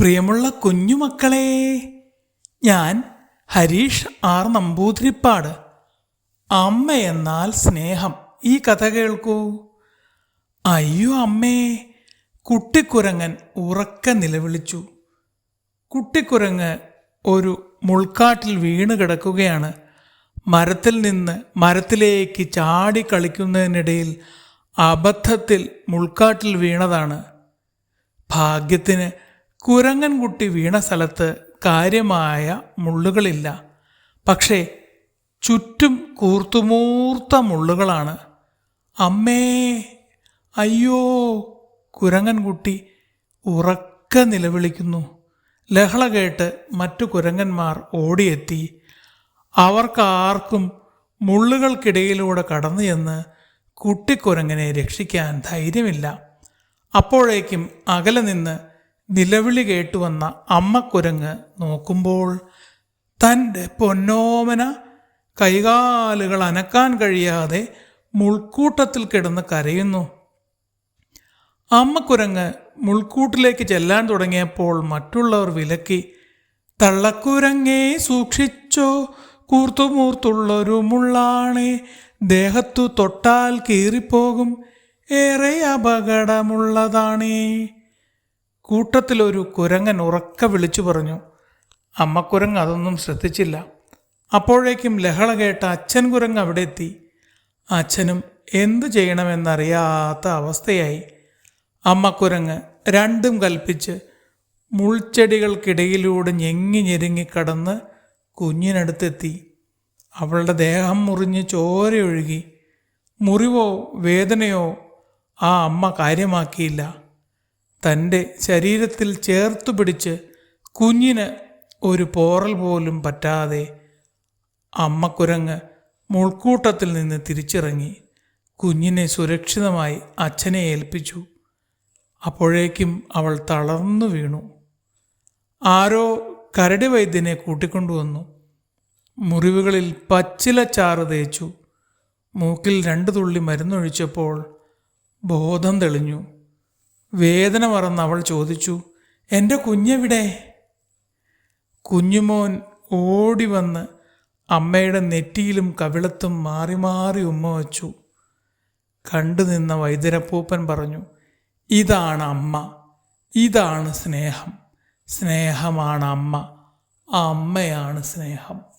പ്രിയമുള്ള കുഞ്ഞുമക്കളെ ഞാൻ ഹരീഷ് ആർ നമ്പൂതിരിപ്പാട്. അമ്മ എന്നാൽ സ്നേഹം. ഈ കഥ കേൾക്കൂ. അയ്യോ അമ്മേ കുട്ടിക്കുരങ്ങൻ ഉറക്ക നിലവിളിച്ചു. കുട്ടിക്കുരങ്ങ് ഒരു മുൾക്കാട്ടിൽ വീണ് കിടക്കുകയാണ്. മരത്തിൽ നിന്ന് മരത്തിലേക്ക് ചാടി കളിക്കുന്നതിനിടയിൽ അബദ്ധത്തിൽ മുൾക്കാട്ടിൽ വീണതാണ്. ഭാഗ്യത്തിന് കുരങ്ങൻകുട്ടി വീണ സ്ഥലത്ത് കാര്യമായ മുള്ളുകളില്ല. പക്ഷേ ചുറ്റും കൂർത്തുമൂർത്ത മുള്ളുകളാണ്. അമ്മേ അയ്യോ കുരങ്ങൻകുട്ടി ഉറക്ക നിലവിളിക്കുന്നു. ലഹള കേട്ട് മറ്റു കുരങ്ങന്മാർ ഓടിയെത്തി. അവർക്കാർക്കും മുള്ളുകൾക്കിടയിലൂടെ കടന്നു ചെന്ന് കുട്ടിക്കുരങ്ങനെ രക്ഷിക്കാൻ ധൈര്യമില്ല. അപ്പോഴേക്കും അകലെ നിന്ന് നിലവിളി കേട്ടുവന്ന അമ്മക്കുരങ്ങ് നോക്കുമ്പോൾ തന്റെ പൊന്നോമന കൈകാലുകൾ അനക്കാൻ കഴിയാതെ മുൾക്കൂട്ടത്തിൽ കിടന്ന് കരയുന്നു. അമ്മക്കുരങ്ങ് മുൾക്കൂട്ടിലേക്ക് ചെല്ലാൻ തുടങ്ങിയപ്പോൾ മറ്റുള്ളവർ വിലക്കി തള്ളക്കുരങ്ങേ സൂക്ഷിച്ചോ കൂർത്തുമൂർത്തുള്ളൊരു മുള്ളാണേ ദേഹത്തു തൊട്ടാൽ കീറിപ്പോകും ഏറെ അപകടമുള്ളതാണേ. കൂട്ടത്തിലൊരു കുരങ്ങൻ ഉറക്ക വിളിച്ചു പറഞ്ഞു അമ്മ അമ്മക്കുരങ്ങ് അതൊന്നും ശ്രദ്ധിച്ചില്ല. അപ്പോഴേക്കും ലഹള കേട്ട അച്ഛൻ കുരങ്ങ് അവിടെ എത്തി. അച്ഛനും എന്തു ചെയ്യണമെന്നറിയാത്ത അവസ്ഥയായി. അമ്മ അമ്മക്കുരങ്ങ് രണ്ടും കൽപ്പിച്ച് മുൾച്ചെടികൾക്കിടയിലൂടെ ഞെങ്ങി ഞെരുങ്ങി കടന്ന് കുഞ്ഞിനടുത്തെത്തി. അവളുടെ ദേഹം മുറിഞ്ഞ് ചോരയൊഴുകി. മുറിവോ വേദനയോ ആ അമ്മ കാര്യമാക്കിയില്ല. തന്റെ ശരീരത്തിൽ ചേർത്തു പിടിച്ച് കുഞ്ഞിന് ഒരു പോറൽ പോലും പറ്റാതെ അമ്മക്കുരങ്ങ് മുൾക്കൂട്ടത്തിൽ നിന്ന് തിരിച്ചിറങ്ങി കുഞ്ഞിനെ സുരക്ഷിതമായി അച്ഛനെ ഏൽപ്പിച്ചു. അപ്പോഴേക്കും അവൾ തളർന്നു വീണു. ആരോ കരടി വൈദ്യനെ കൂട്ടിക്കൊണ്ടുവന്നു. മുറിവുകളിൽ പച്ചില ചാറ് തേച്ചു. മൂക്കിൽ രണ്ടു തുള്ളി മരുന്നൊഴിച്ചപ്പോൾ ബോധം തെളിഞ്ഞു. വേദന മറന്ന് അവൾ ചോദിച്ചു എന്റെ കുഞ്ഞെവിടെ? കുഞ്ഞുമോൻ ഓടി വന്ന് അമ്മയുടെ നെറ്റിയിലും കവിളത്തും മാറി മാറി ഉമ്മ വച്ചു. കണ്ടു നിന്ന വൈദ്യരപ്പൂപ്പൻ പറഞ്ഞു ഇതാണ് അമ്മ ഇതാണ് സ്നേഹം സ്നേഹമാണ് അമ്മ അമ്മയാണ് സ്നേഹം.